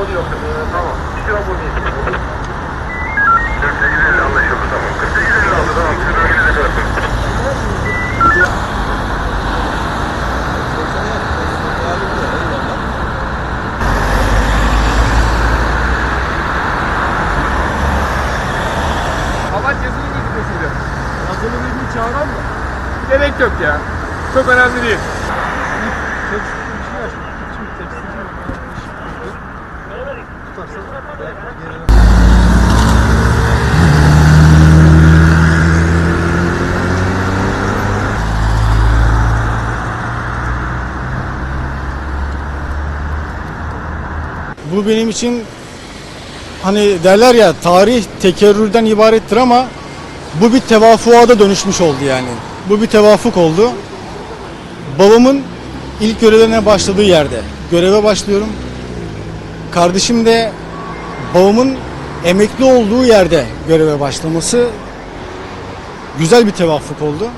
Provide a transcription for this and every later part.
Kod yok. Ee, tamam. İki abone. 4850 anlaşıldı tamam. 4850 aldı tamam. Siz bölgenize kadar. Amaç yazılı gözükmesiydi. Yazılı birini çağıran mı? Gerek yok ya. Çok önemli değil. Bu benim için hani derler ya tarih tekerrürden ibarettir ama bu bir tevafuğa da dönüşmüş oldu yani. Bu bir tevafuk oldu. Babamın ilk görevlerine başladığı yerde göreve başlıyorum. Kardeşim de babamın emekli olduğu yerde göreve başlaması güzel bir tevafuk oldu.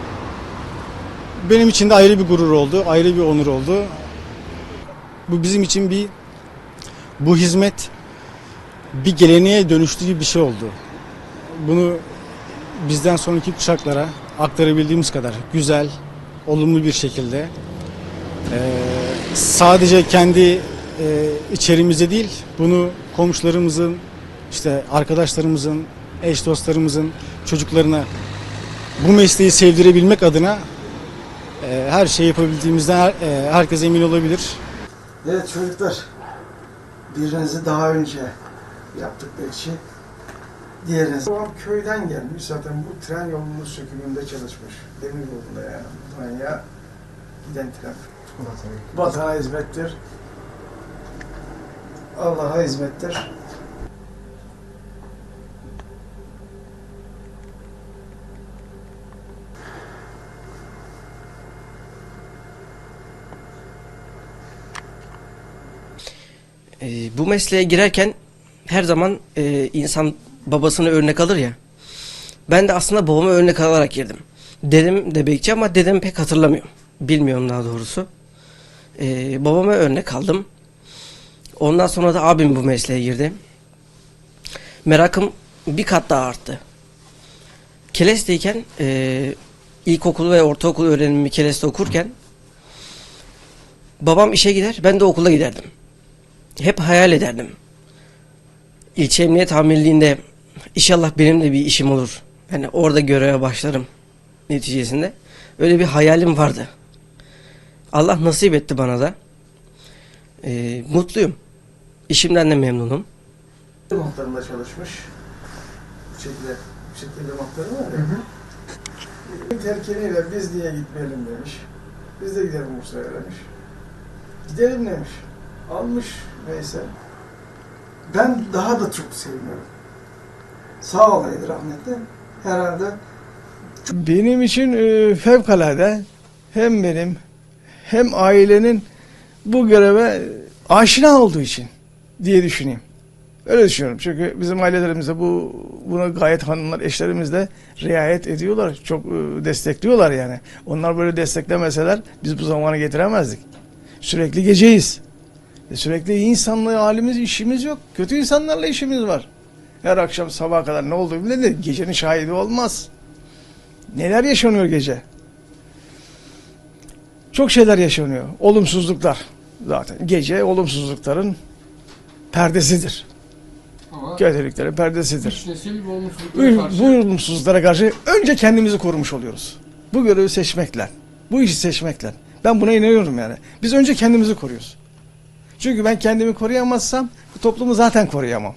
Benim için de ayrı bir gurur oldu, ayrı bir onur oldu. Bu bizim için bir bu hizmet bir geleneğe dönüştüğü gibi bir şey oldu. Bunu bizden sonraki kuşaklara aktarabildiğimiz kadar güzel, olumlu bir şekilde eee, sadece kendi eee, içerimizde değil, bunu komşularımızın, işte arkadaşlarımızın, eş dostlarımızın çocuklarına bu mesleği sevdirebilmek adına eee, her şey yapabildiğimizden herkes emin olabilir. Evet çocuklar, birinizi daha önce yaptıkları için diğeriniz. Babam köyden gelmiş zaten bu tren yolunun sökümünde çalışmış. Demir yolunda yani. Manya giden tren. Vatana hizmettir. Allah'a hizmettir. Ee, bu mesleğe girerken her zaman e, insan babasını örnek alır ya. Ben de aslında babamı örnek alarak girdim. Dedem de bekçi ama dedemi pek hatırlamıyorum. Bilmiyorum daha doğrusu. Ee, babama örnek aldım. Ondan sonra da abim bu mesleğe girdi. Merakım bir kat daha arttı. Keles'teyken e, ilkokul ve ortaokul öğrenimimi Keles'te okurken babam işe gider ben de okula giderdim hep hayal ederdim. İlçe Emniyet Amirliği'nde inşallah benim de bir işim olur. Yani orada göreve başlarım neticesinde. Öyle bir hayalim vardı. Allah nasip etti bana da. Ee, mutluyum. İşimden de memnunum. Muhtarında çalışmış. Bu şekilde, bu şekilde muhtarı var ya. Hı Terkiniyle biz niye gitmeyelim demiş. Biz de gidelim Bursa'ya demiş. Gidelim demiş. Almış neyse. Ben daha da çok seviniyorum. Sağ olaydı rahmetli. Herhalde Benim için e, fevkalade hem benim hem ailenin bu göreve aşina olduğu için diye düşüneyim. Öyle düşünüyorum. Çünkü bizim ailelerimizde bu buna gayet hanımlar, eşlerimiz de riayet ediyorlar. Çok e, destekliyorlar yani. Onlar böyle desteklemeseler biz bu zamanı getiremezdik. Sürekli geceyiz. E, sürekli iyi insanla halimiz, işimiz yok. Kötü insanlarla işimiz var. Her akşam sabaha kadar ne olduğu bile de gecenin şahidi olmaz. Neler yaşanıyor gece? Çok şeyler yaşanıyor. Olumsuzluklar zaten. Gece olumsuzlukların perdesidir. Ama Kötülüklerin perdesidir. bu olumsuzluklara karşı bu olumsuzluklara karşı önce kendimizi korumuş oluyoruz. Bu görevi seçmekle, bu işi seçmekle. Ben buna inanıyorum yani. Biz önce kendimizi koruyoruz. Çünkü ben kendimi koruyamazsam toplumu zaten koruyamam.